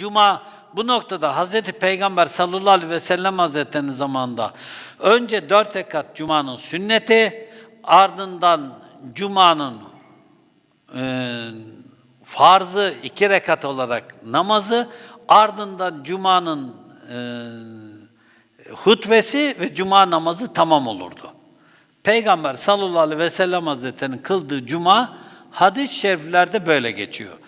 Cuma bu noktada Hazreti Peygamber sallallahu aleyhi ve sellem Hazretleri'nin zamanında önce dört rekat Cuma'nın sünneti, ardından Cuma'nın e, farzı iki rekat olarak namazı, ardından Cuma'nın e, hutbesi ve Cuma namazı tamam olurdu. Peygamber sallallahu aleyhi ve sellem Hazretleri'nin kıldığı Cuma hadis-i şeriflerde böyle geçiyor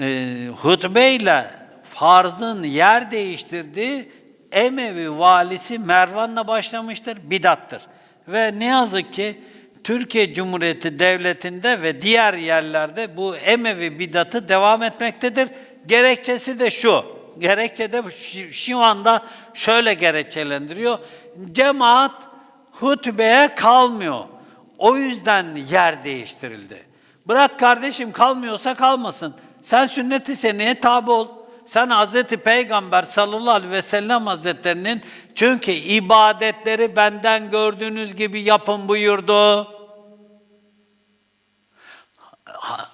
e, hutbeyle farzın yer değiştirdiği Emevi valisi Mervan'la başlamıştır, bidattır. Ve ne yazık ki Türkiye Cumhuriyeti Devleti'nde ve diğer yerlerde bu Emevi bidatı devam etmektedir. Gerekçesi de şu, gerekçe de şu- anda şöyle gerekçelendiriyor. Cemaat hutbeye kalmıyor. O yüzden yer değiştirildi. Bırak kardeşim kalmıyorsa kalmasın. Sen sünnet-i seneye tabi ol. Sen Hazreti Peygamber sallallahu aleyhi ve sellem Hazretlerinin çünkü ibadetleri benden gördüğünüz gibi yapın buyurdu.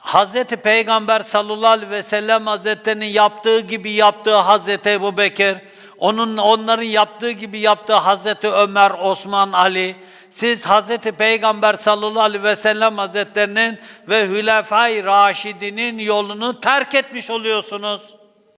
Hazreti Peygamber sallallahu aleyhi ve sellem Hazretlerinin yaptığı gibi yaptığı Hazreti Ebu Bekir, onun onların yaptığı gibi yaptığı Hazreti Ömer, Osman, Ali. Siz Hazreti Peygamber sallallahu aleyhi ve sellem Hazretlerinin ve Hülefai Raşidinin yolunu terk etmiş oluyorsunuz.